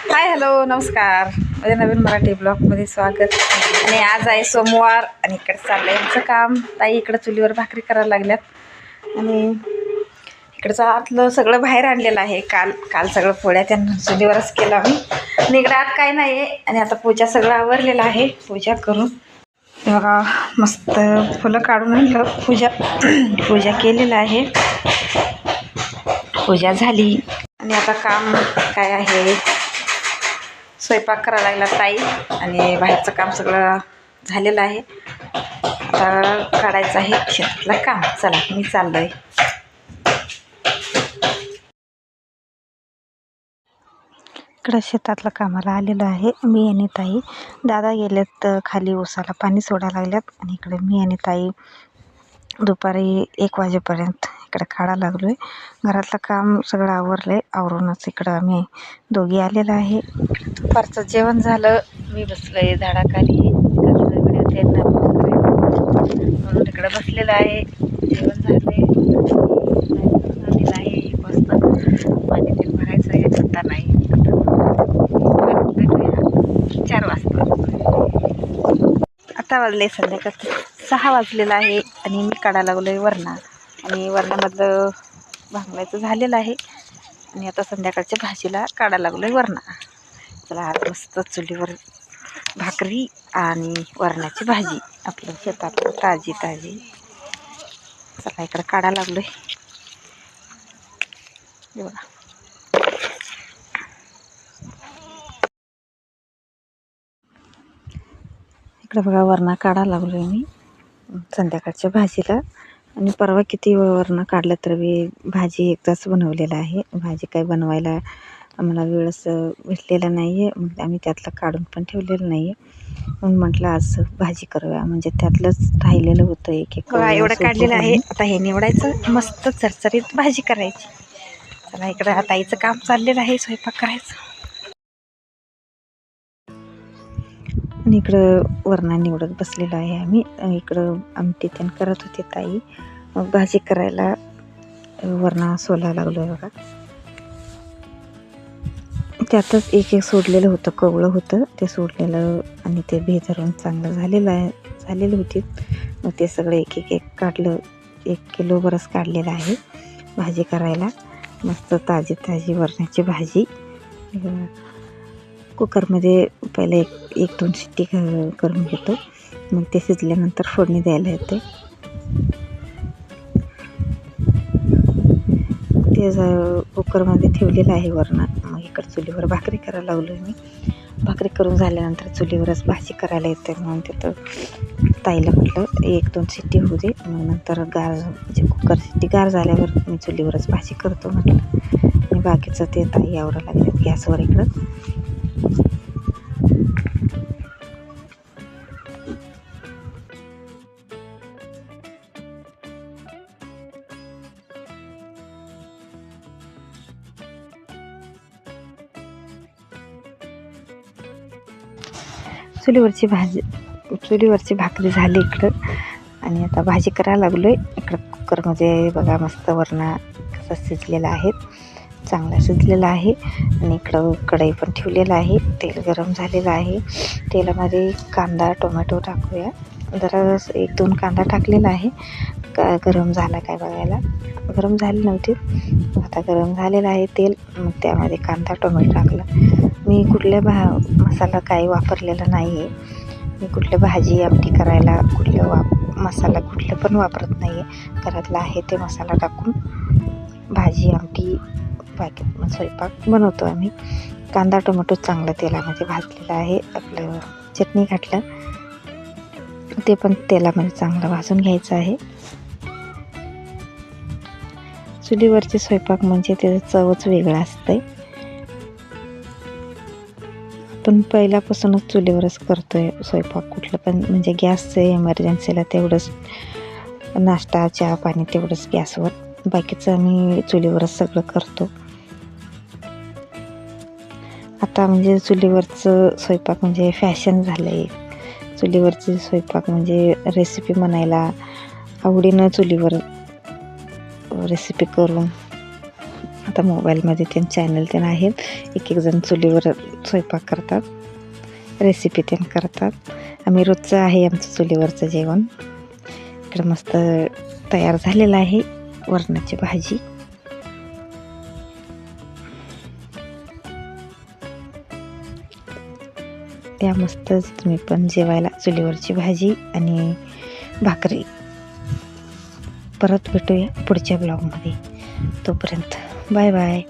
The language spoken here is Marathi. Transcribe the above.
हाय हॅलो नमस्कार. माझ्या नवीन मराठी ब्लॉगमध्ये स्वागत. आणि आज आहे सोमवार आणि इकडे चाललं यांचं काम. ताई इकडं चुलीवर भाकरी करायला लागल्यात. आणि इकडचं आतलं सगळं बाहेर आणलेलं आहे. काल काल सगळं पोळ्या त्यांना चुलीवरच केलं आम्ही. आणि इकडं आत काय नाही आहे आणि आता पूजा सगळं आवरलेलं आहे. पूजा करून. बघा मस्त फुलं काढून आणलं. पूजा पूजा केलेलं आहे. पूजा झाली. आणि आता काम काय आहे? स्वयंपाक करायला लागला ताई आणि बाहेरचं काम सगळं झालेलं आहे. आता काढायचं आहे शेतातलं काम. चला मी चाललं आहे इकडं शेतातलं कामाला आलेलं आहे मी आणि ताई. दादा गेल्यात खाली उसाला पाणी सोडायला लागल्यात आणि इकडे मी आणि ताई दुपारी एक वाजेपर्यंत इकडे काढा लागलो आहे घरातलं काम सगळं आवरलं आहे आवरूनच इकडं आम्ही दोघी आलेलं आहे. दुपारचं जेवण झालं. मी बसलो आहे झाडाखाली. व्हिडिओ त्यांना म्हणून इकडं बसलेलं आहे. जेवण झाले आहे एक वाजता पाणी ते भरायचं आहे आता नाही भेटूया चार वाजता आता वाजले संध्याकाळ सहा वाजलेला आहे आणि मी काढा लागलो आहे वरणा आणि वरणामधलं भांगवायचं झालेलं आहे. आणि आता संध्याकाळच्या भाजीला काढायला लागलो आहे वरणा. चला आज मस्त चुलीवर भाकरी आणि वरणाची भाजी. आपलं शेतातलं ताजी ताजी चला इकडं काढायला लागलो आहे बघा. इकडं बघा वरणा काढायला लागलो आहे मी. संध्याकाळच्या भाजीला. आणि परवा किती वरणं काढलं तर मी भाजी एकदाच बनवलेलं आहे. भाजी काय बनवायला आम्हाला वेळच भेटलेला नाही आहे मग आम्ही त्यातलं काढून पण ठेवलेलं नाही आहे म्हणून म्हटलं आज भाजी करूया. म्हणजे त्यातलंच राहिलेलं होतं एक एक एवढं काढलेलं आहे. आता हे निवडायचं. मस्त चरचरीत भाजी करायची. चला इकडं आता आईचं काम चाललेलं आहे. स्वयंपाक करायचं. आणि इकडं वरणा निवडत बसलेलो आहे आम्ही. इकडं आमटी त्यान करत होते ताई. भाजी करायला वरणा सोला लागलो आहे बघा. त्यातच एक एक सोडलेलं होतं कवळं होतं. ते सोडलेलं आणि ते भेदरून धरून चांगलं झालेलं आहे झालेली होती. मग ते सगळं एक एक एक काढलं एक किलो बरंच काढलेलं आहे भाजी करायला. मस्त ताजी ताजी वरणाची भाजी. कुकरमध्ये पहिले एक एक दोन शिट्टी करून घेतो. मग ते शिजल्यानंतर फोडणी द्यायला येते. ते कुकरमध्ये ठेवलेलं आहे वरणात मग इकडं चुलीवर भाकरी करायला लागलो मी. भाकरी करून झाल्यानंतर चुलीवरच भाजी करायला येते. म्हणून तिथं ताईला म्हटलं एक दोन शिट्टी होऊ दे. मग नंतर गार म्हणजे कुकर शिट्टी गार झाल्यावर मी चुलीवरच भाजी करतो म्हटलं. आणि बाकीचं ते ताई आवरा लागले गॅसवर इकडं. चुलीवरची भाजी चुलीवरची भाकरी झाली इकडं. आणि आता भाजी करायला लागलो आहे इकडं कुकरमध्ये बघा मस्त वरणा कसा शिजलेला आहे चांगला शिजलेला आहे. आणि इकडं कढई पण ठेवलेलं आहे. तेल गरम झालेलं आहे. तेलामध्ये कांदा टोमॅटो टाकूया. जरा एक दोन कांदा टाकलेला आहे. का गरम झाला काय बघायला? गरम झाले नव्हते. आता गरम झालेलं आहे तेल. मग त्यामध्ये कांदा टोमॅटो टाकला. मी कुठल्या भा मसाला काही वापरलेला नाही आहे मी कुठल्या भाजी आमटी करायला कुठलं वाप मसाला कुठलं पण वापरत नाही आहे घरातला आहे ते मसाला टाकून. भाजी आमटी बाकी स्वयंपाक बनवतो आम्ही. कांदा टोमॅटो चांगलं तेलामध्ये भाजलेला आहे. आपलं चटणी घातलं. ते पण तेलामध्ये चांगलं भाजून घ्यायचं आहे. चुलीवरचे स्वयंपाक म्हणजे त्याचं चवच वेगळं असतंय. पण पहिल्यापासूनच चुलीवरच करतोय स्वयंपाक कुठलं पण. म्हणजे गॅसचं इमर्जन्सीला तेवढंच नाश्ता चहा पाणी तेवढंच गॅसवर. बाकीचं आम्ही चुलीवरच सगळं करतो. आता म्हणजे चुलीवरचं स्वयंपाक म्हणजे फॅशन झालं आहे चुलीवरचे स्वयंपाक म्हणजे रेसिपी म्हणायला आवडीनं चुलीवर रेसिपी करून आता मोबाईलमध्ये त्यां चॅनल त्यां आहेत. एक एक जण चुलीवर स्वयंपाक करतात. रेसिपी त्यां करतात. आम्ही रोजचं आहे आमचं चुलीवरचं जेवण. इकडं मस्त तयार झालेलं आहे वरणाची भाजी. त्या मस्तच तुम्ही पण जेवायला चुलीवरची भाजी आणि भाकरी. परत भेटूया पुढच्या ब्लॉगमध्ये तोपर्यंत बाय बाय.